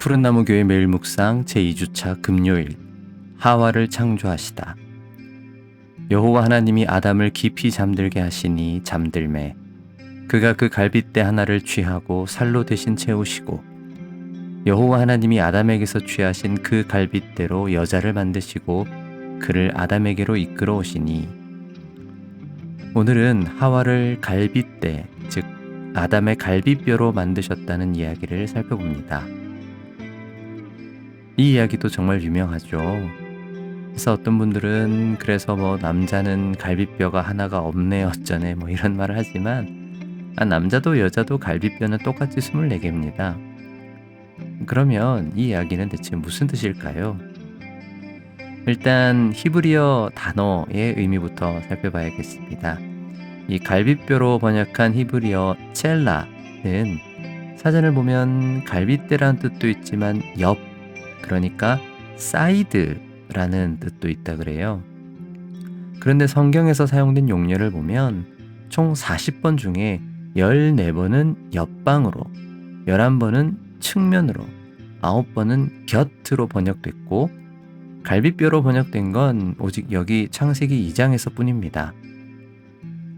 푸른나무 교회 매일 묵상 제2주차 금요일 하와를 창조하시다. 여호와 하나님이 아담을 깊이 잠들게 하시니 잠들매 그가 그 갈빗대 하나를 취하고 살로 대신 채우시고 여호와 하나님이 아담에게서 취하신 그 갈빗대로 여자를 만드시고 그를 아담에게로 이끌어 오시니 오늘은 하와를 갈빗대 즉 아담의 갈비뼈로 만드셨다는 이야기를 살펴봅니다. 이 이야기도 정말 유명하죠. 그래서 어떤 분들은 그래서 뭐 남자는 갈비뼈가 하나가 없네 어쩌네 뭐 이런 말을 하지만 아, 남자도 여자도 갈비뼈는 똑같이 24개입니다. 그러면 이 이야기는 대체 무슨 뜻일까요? 일단 히브리어 단어의 의미부터 살펴봐야겠습니다. 이 갈비뼈로 번역한 히브리어 첼라는 사전을 보면 갈빗대란 뜻도 있지만 옆 그러니까 사이드라는 뜻도 있다 그래요. 그런데 성경에서 사용된 용례를 보면 총 40번 중에 14번은 옆방으로, 11번은 측면으로, 9번은 곁으로 번역됐고 갈비뼈로 번역된 건 오직 여기 창세기 2장에서 뿐입니다.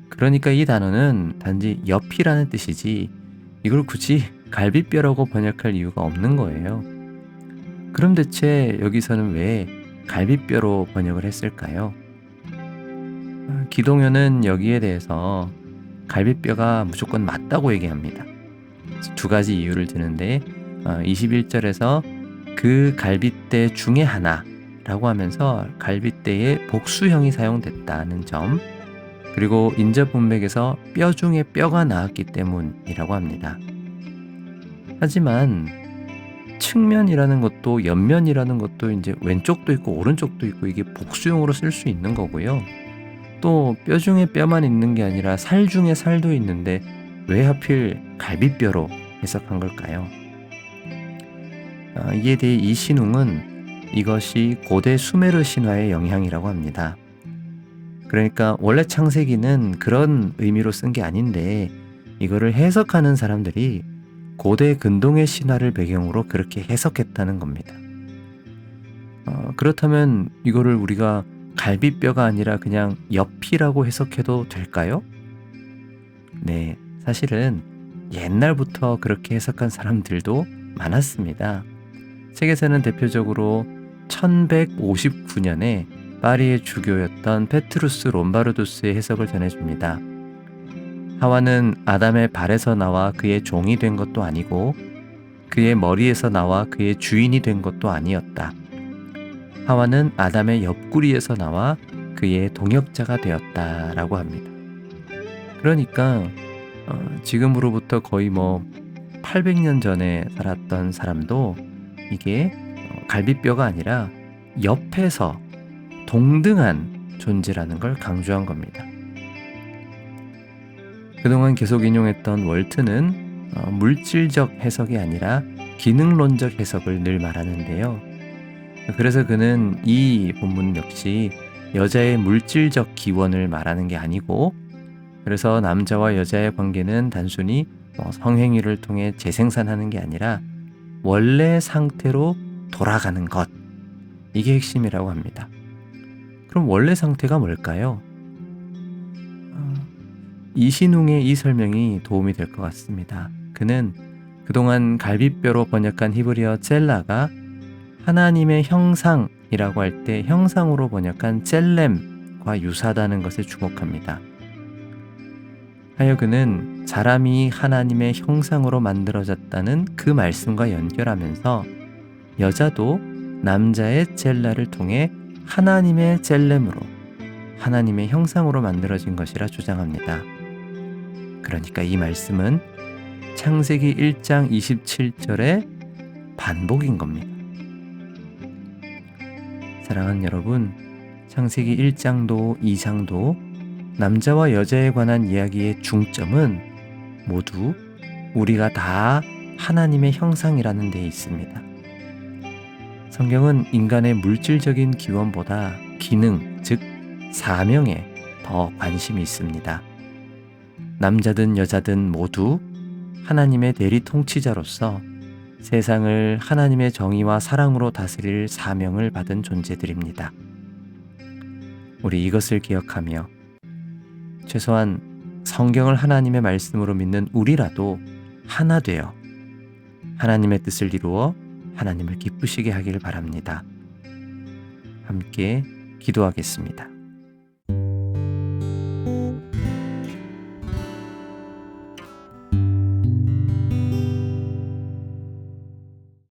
그러니까 이 단어는 단지 옆이라는 뜻이지 이걸 굳이 갈비뼈라고 번역할 이유가 없는 거예요. 그럼 대체 여기서는 왜 갈비뼈로 번역을 했을까요? 아, 기동현은 여기에 대해서 갈비뼈가 무조건 맞다고 얘기합니다. 두 가지 이유를 드는데 21절에서 어, 그 갈빗대 중에 하나라고 하면서 갈빗대의 복수형이 사용됐다는 점 그리고 인접 문맥에서 뼈 중에 뼈가 나왔기 때문이라고 합니다. 하지만 측면이라는 것도 옆면이라는 것도 이제 왼쪽도 있고 오른쪽도 있고 이게 복수용으로 쓸 수 있는 거고요. 또 뼈 중에 뼈만 있는 게 아니라 살 중에 살도 있는데 왜 하필 갈비뼈로 해석한 걸까요? 아, 이에 대해 이신웅은 이것이 고대 수메르 신화의 영향이라고 합니다. 그러니까 원래 창세기는 그런 의미로 쓴 게 아닌데 이거를 해석하는 사람들이 고대 근동의 신화를 배경으로 그렇게 해석했다는 겁니다. 어, 그렇다면 이거를 우리가 갈비뼈가 아니라 그냥 옆이라고 해석해도 될까요? 네, 사실은 옛날부터 그렇게 해석한 사람들도 많았습니다. 책에서는 대표적으로 1159년에 파리의 주교였던 페트루스 롬바르두스의 해석을 전해줍니다. 하와는 아담의 발에서 나와 그의 종이 된 것도 아니고 그의 머리에서 나와 그의 주인이 된 것도 아니었다. 하와는 아담의 옆구리에서 나와 그의 동역자가 되었다라고 합니다. 그러니까 어, 지금으로부터 거의 뭐 800년 전에 살았던 사람도 이게 어, 갈비뼈가 아니라 옆에서 동등한 존재라는 걸 강조한 겁니다. 그동안 계속 인용했던 월트는 어, 물질적 해석이 아니라 기능론적 해석을 늘 말하는데요. 그래서 그는 이 본문 역시 여자의 물질적 기원을 말하는 게 아니고 그래서 남자와 여자의 관계는 단순히 뭐 성행위를 통해 재생산하는 게 아니라 원래 상태로 돌아가는 것 이게 핵심이라고 합니다. 그럼 원래 상태가 뭘까요? 이신웅의 이 설명이 도움이 될 것 같습니다. 그는 그동안 갈비뼈로 번역한 히브리어 젤라가 하나님의 형상이라고 할 때 형상으로 번역한 젤렘과 유사하다는 것에 주목합니다. 하여 그는 사람이 하나님의 형상으로 만들어졌다는 그 말씀과 연결하면서 여자도 남자의 젤라를 통해 하나님의 젤렘으로 하나님의 형상으로 만들어진 것이라 주장합니다. 그러니까 이 말씀은 창세기 1장 27절의 반복인 겁니다. 사랑하는 여러분, 창세기 1장도 2장도 남자와 여자에 관한 이야기의 중점은 모두 우리가 다 하나님의 형상이라는 데 있습니다. 성경은 인간의 물질적인 기원보다 기능, 즉 사명에 더 관심이 있습니다. 남자든 여자든 모두 하나님의 대리 통치자로서 세상을 하나님의 정의와 사랑으로 다스릴 사명을 받은 존재들입니다. 우리 이것을 기억하며 최소한 성경을 하나님의 말씀으로 믿는 우리라도 하나 되어 하나님의 뜻을 이루어 하나님을 기쁘시게 하길 바랍니다. 함께 기도하겠습니다.